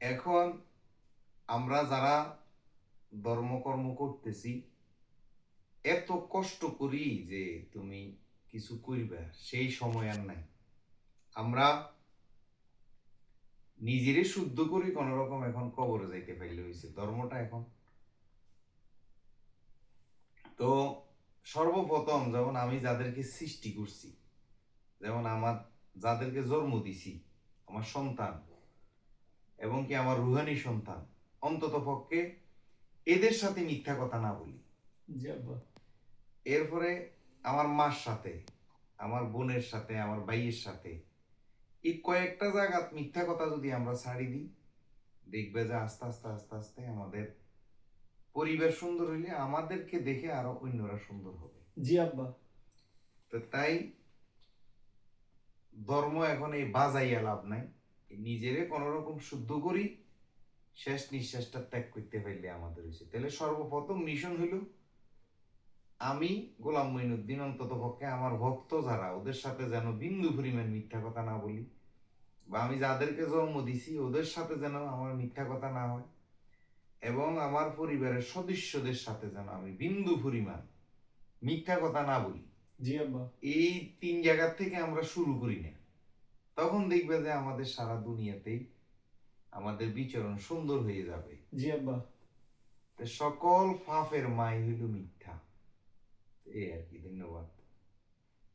এখন আমরা যারা ধর্মকর্ম করতেছি, এত কষ্ট করি যে তুমি কিছু করবে, সেই সময় আর নাই। আমরা নিজেরে শুদ্ধ করি কোন রকম এখন কবরে যাইতে পাইলে হয়েছে ধর্মটা এখন। তো সর্বপ্রথম যেমন আমি যাদেরকে সৃষ্টি করছি, যেমন আমার যাদেরকে জন্ম দিছি, আমার সন্তান এবং কি আমার রুহানি সন্তান। অন্তত পক্ষে এদের সাথে মিথ্যা কথা না বলি। এরপরে আমার মার সাথে আমার বোনের সাথে আমার ভাইয়ের সাথে এই কয়েকটা জায়গা মিথ্যা কথা যদি আমরা ছাড়ি দিই দেখবে যে আস্তে আস্তে আস্তে আস্তে আমাদের পরিবেশ সুন্দর হইলে আমাদেরকে দেখে আরও অন্যরা সুন্দর হবে। জি আব্বা। তো তাই ধর্ম এখন এই বাজাইয়া লাভ নাই। নিজেরে কোন রকম শুদ্ধ করি শেষ নিঃশ্বাসটা ত্যাগ করতে পারলে আমাদের হয়েছে। তাহলে সর্বপ্রথম মিশন হইল আমি গোলাম মঈনুদ্দিন অন্তত পক্ষে আমার ভক্ত যারা ওদের সাথে যেন বিন্দু পরিমাণ মিথ্যা কথা না বলি বা আমি যাদেরকে জন্ম দিছি ওদের সাথে যেন আমার মিথ্যা কথা না হয় এবং আমার পরিবারের সদস্যদের সাথে যেন আমি বিন্দু পরিমাণ মিথ্যা কথা না বলি। জি আব্বা। এই তিন জায়গা থেকে আমরা শুরু করি না। তখন দেখবে যে আমাদের সারা দুনিয়াতেই আমাদের বিচরণ সুন্দর হয়ে যাবে। জি আব্বা। তো সকল ফাফের মাই হইল মিথ্যা। এই আর কি ধন্যবাদ।